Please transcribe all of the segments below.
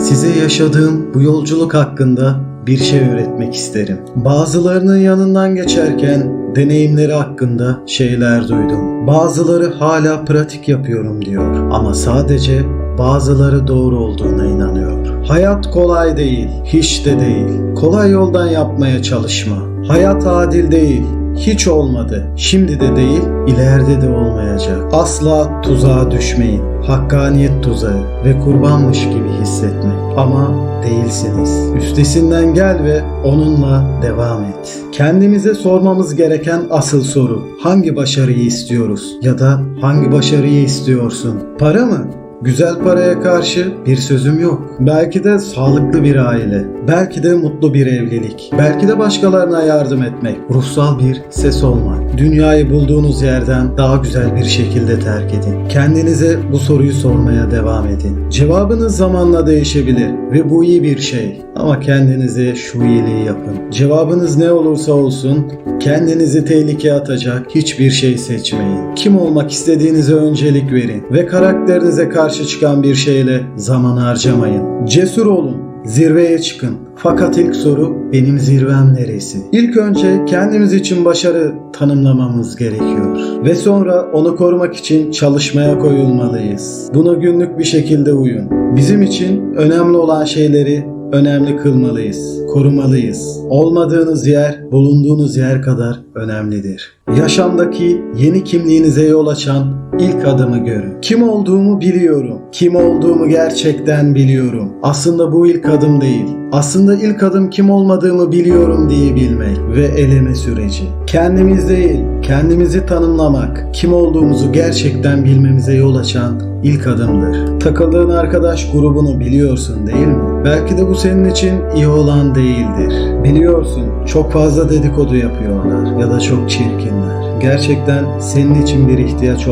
Size yaşadığım bu yolculuk hakkında bir şey öğretmek isterim. Bazılarının yanından geçerken deneyimleri hakkında şeyler duydum. Bazıları hala pratik yapıyorum diyor ama sadece bazıları doğru olduğuna inanıyor. Hayat kolay değil, hiç de değil. Kolay yoldan yapmaya çalışma. Hayat adil değil, hiç olmadı. Şimdi de değil, ileride de olmayacak. Asla tuzağa düşmeyin. Hakkaniyet tuzağı ve kurbanmış gibi hissetmek. Ama değilsiniz. Üstesinden gel ve onunla devam et. Kendimize sormamız gereken asıl soru. Hangi başarıyı istiyoruz? Ya da hangi başarıyı istiyorsun? Para mı? Güzel paraya karşı bir sözüm yok. Belki de sağlıklı bir aile, belki de mutlu bir evlilik, belki de başkalarına yardım etmek, ruhsal bir ses olmak. Dünyayı bulduğunuz yerden daha güzel bir şekilde terk edin. Kendinize bu soruyu sormaya devam edin. Cevabınız zamanla değişebilir ve bu iyi bir şey. Ama kendinize şu iyiliği yapın. Cevabınız ne olursa olsun kendinizi tehlikeye atacak hiçbir şey seçmeyin. Kim olmak istediğinize öncelik verin ve karakterinize karşı çıkan bir şeyle zaman harcamayın. Cesur olun. Zirveye çıkın. Fakat ilk soru benim zirvem neresi? İlk önce kendimiz için başarı tanımlamamız gerekiyor. Ve sonra onu korumak için çalışmaya koyulmalıyız. Buna günlük bir şekilde uyun. Bizim için önemli olan şeyleri önemli kılmalıyız, korumalıyız. Olmadığınız yer, bulunduğunuz yer kadar önemlidir. Yaşamdaki yeni kimliğinize yol açan ilk adımı görün. Kim olduğumu biliyorum. Kim olduğumu gerçekten biliyorum. Aslında bu ilk adım değil. Aslında ilk adım kim olmadığımı biliyorum diyebilmek ve eleme süreci. Kendimiz değil, kendimizi tanımlamak, kim olduğumuzu gerçekten bilmemize yol açan ilk adımdır. Takıldığın arkadaş grubunu biliyorsun değil mi? Belki de bu senin için iyi olan değildir. Biliyorsun çok fazla dedikodu yapıyorlar ya da çok çirkinler. Gerçekten senin için bir ihtiyaç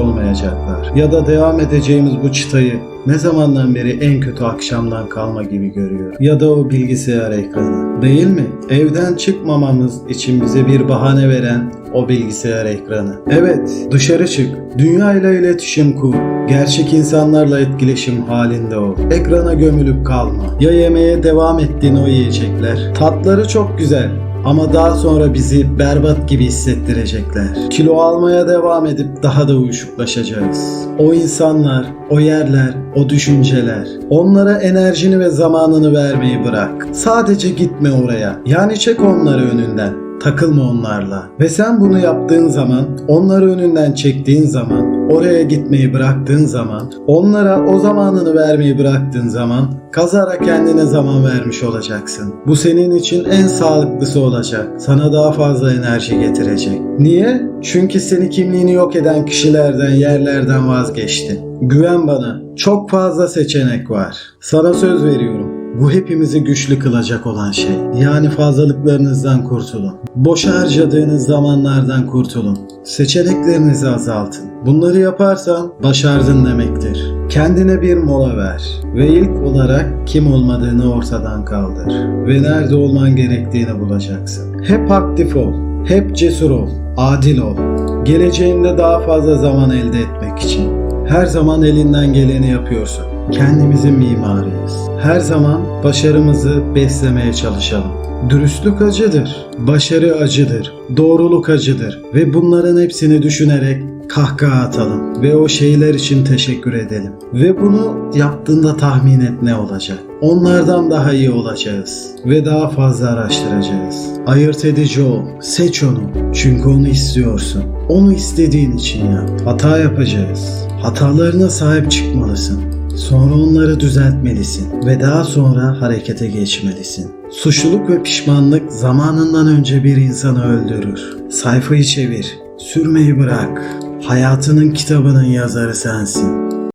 olmayacaklar. Ya da devam edeceğimiz bu çıtayı ne zamandan beri en kötü akşamdan kalma gibi görüyor. Ya da o bilgisayar ekranı. Değil mi? Evden çıkmamamız için bize bir bahane veren o bilgisayar ekranı. Evet, dışarı çık. Dünyayla iletişim kur. Gerçek insanlarla etkileşim halinde ol. Ekrana gömülüp kalma. Ya yemeye devam ettiğin o yiyecekler. Tatları çok güzel. Ama daha sonra bizi berbat gibi hissettirecekler. Kilo almaya devam edip daha da uyuşuklaşacağız. O insanlar, o yerler, o düşünceler. Onlara enerjini ve zamanını vermeyi bırak. Sadece gitme oraya. Yani çek onları önünden. Takılma onlarla. Ve sen bunu yaptığın zaman, onları önünden çektiğin zaman, oraya gitmeyi bıraktığın zaman, onlara o zamanını vermeyi bıraktığın zaman kazara kendine zaman vermiş olacaksın. Bu senin için en sağlıklısı olacak. Sana daha fazla enerji getirecek. Niye? Çünkü seni kimliğini yok eden kişilerden, yerlerden vazgeçtin. Güven bana. Çok fazla seçenek var. Sana söz veriyorum. Bu hepimizi güçlü kılacak olan şey. Yani fazlalıklarınızdan kurtulun. Boş harcadığınız zamanlardan kurtulun. Seçeneklerinizi azaltın. Bunları yaparsan başardın demektir. Kendine bir mola ver ve ilk olarak kim olmadığını ortadan kaldır ve nerede olman gerektiğini bulacaksın. Hep aktif ol, hep cesur ol, adil ol. Geleceğinde daha fazla zaman elde etmek için her zaman elinden geleni yapıyorsun. Kendimizin mimarıyız. Her zaman başarımızı beslemeye çalışalım. Dürüstlük acıdır, başarı acıdır, doğruluk acıdır ve bunların hepsini düşünerek kahkaha atalım ve o şeyler için teşekkür edelim. Ve bunu yaptığında tahmin et ne olacak. Onlardan daha iyi olacağız ve daha fazla araştıracağız. Ayırt edici ol, seç onu. Çünkü onu istiyorsun. Onu istediğin için yap. Hata yapacağız. Hatalarına sahip çıkmalısın. Sonra onları düzeltmelisin ve daha sonra harekete geçmelisin. Suçluluk ve pişmanlık zamanından önce bir insanı öldürür. Sayfayı çevir, sürmeyi bırak. Hayatının kitabının yazarı sensin.